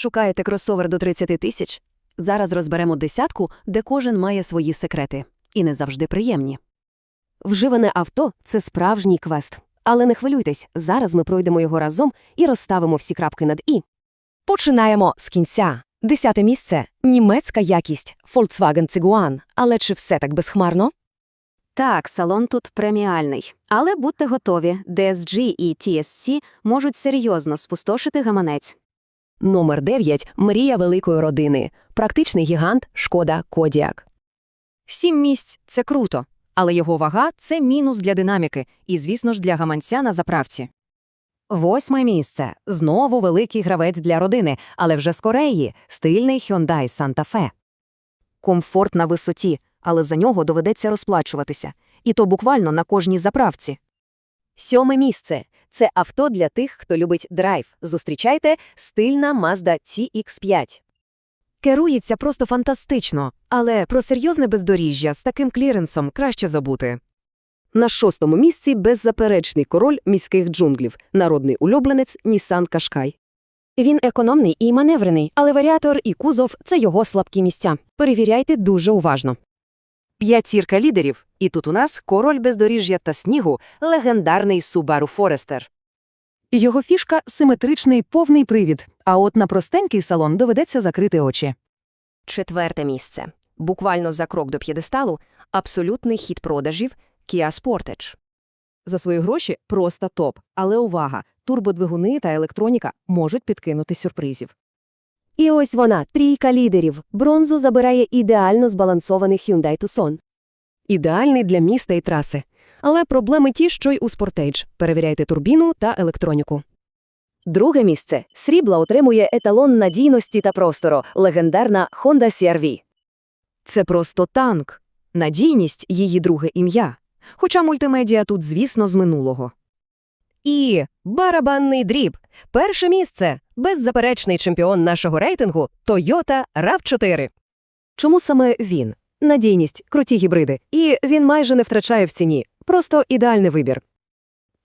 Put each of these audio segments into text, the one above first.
Шукаєте кросовер до 30 тисяч? Зараз розберемо десятку, де кожен має свої секрети. І не завжди приємні. Вживане авто це справжній квест. Але не хвилюйтесь, зараз ми пройдемо його разом і розставимо всі крапки над і. Починаємо з кінця. Десяте місце німецька якість Volkswagen Tiguan. Але чи все так безхмарно? Так, салон тут преміальний. Але будьте готові, DSG і TSC можуть серйозно спустошити гаманець. Номер 9 мрія великої родини. Практичний гігант Шкода Кодіак. Сім місць це круто, але його вага це мінус для динаміки і, звісно ж, для гаманця на заправці. Восьме місце знову великий гравець для родини, але вже з Кореї стильний Hyundai Santa Fe. Комфорт на висоті, але за нього доведеться розплачуватися. І то буквально на кожній заправці. Сьоме місце це авто для тих, хто любить драйв. Зустрічайте стильна Mazda CX-5. Керується просто фантастично, але про серйозне бездоріжжя з таким кліренсом краще забути. На шостому місці беззаперечний король міських джунглів, народний улюбленець Nissan Qashqai. Він економний і маневрений, але варіатор і кузов – це його слабкі місця. Перевіряйте дуже уважно. П'ятірка лідерів, і тут у нас король бездоріжжя та снігу, легендарний Subaru Forester. Його фішка – симетричний повний привід, а от на простенький салон доведеться закрити очі. Четверте місце. Буквально за крок до п'єдесталу – абсолютний хід продажів Kia Sportage. За свої гроші просто топ. Але увага, турбодвигуни та електроніка можуть підкинути сюрпризів. І ось вона, трійка лідерів. Бронзу забирає ідеально збалансований Hyundai Tucson. Ідеальний для міста і траси. Але проблеми ті, що й у Sportage. Перевіряйте турбіну та електроніку. Друге місце. Срібла отримує еталон надійності та простору – легендарна Honda CR-V. Це просто танк. Надійність – її друге ім'я. Хоча мультимедіа тут, звісно, з минулого. І барабанний дріб. Перше місце. Беззаперечний чемпіон нашого рейтингу – Toyota RAV4. Чому саме він? Надійність, круті гібриди. І він майже не втрачає в ціні. Просто ідеальний вибір.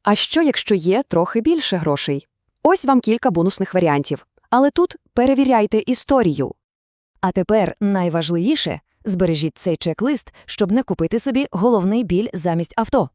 А що, якщо є трохи більше грошей? Ось вам кілька бонусних варіантів. Але тут перевіряйте історію. А тепер найважливіше – збережіть цей чек-лист, щоб не купити собі головний біль замість авто.